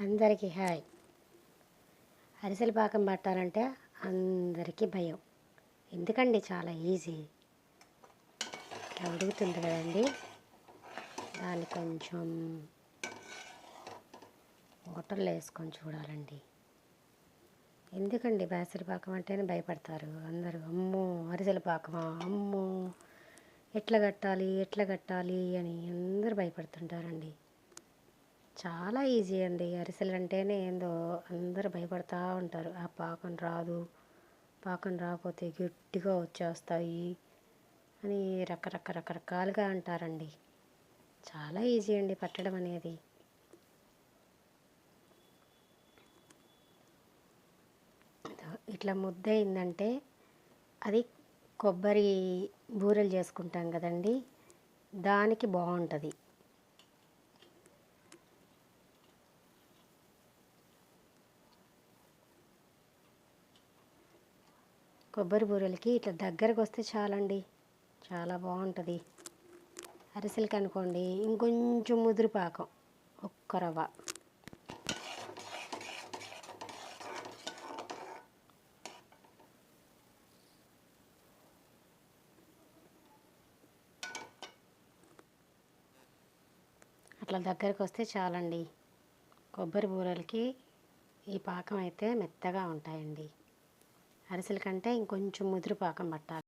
అందరికీ హాయ్. అరిసెల పాకం పట్టాలంటే అందరికీ భయం. ఎందుకండి చాలా ఈజీ? ఇట్లా ఉడుకుతుంది కదండి. దాన్ని కొంచెం హోటల్లో వేసుకొని చూడాలండి. ఎందుకండి బేసరి పాకం అంటేనే భయపడతారు అందరూ? అమ్మో అరిసెల పాకమా? అమ్మో ఎట్లా కట్టాలి ఎట్లా కట్టాలి అని అందరూ భయపడుతుంటారండి. చాలా ఈజీ అండి. అరిసెలు అంటేనే ఏందో అందరూ భయపడతా ఉంటారు. ఆ పాకం రాదు. పాకం రాకపోతే గట్టిగా వచ్చేస్తాయి అని రకరక రకరకాలుగా అంటారండి. చాలా ఈజీ అండి పట్టడం అనేది. ఇట్లా ముద్ద అయిందంటే అది కొబ్బరి బూరెలు చేసుకుంటాం కదండి. దానికి బాగుంటుంది. కొబ్బరి బూరెలకి ఇట్లా దగ్గరకు వస్తే చాలండి. చాలా బాగుంటుంది. అరిసెలకి అనుకోండి ఇంకొంచెం ముదురు పాకం ఒక్క రవ్వ. అట్లా దగ్గరకు వస్తే చాలండి. కొబ్బరి బూరెలకి ఈ పాకం అయితే మెత్తగా ఉంటాయండి. అరిసెల కంటే ఇంకొంచెం ముదురు పాకం పట్టాలి.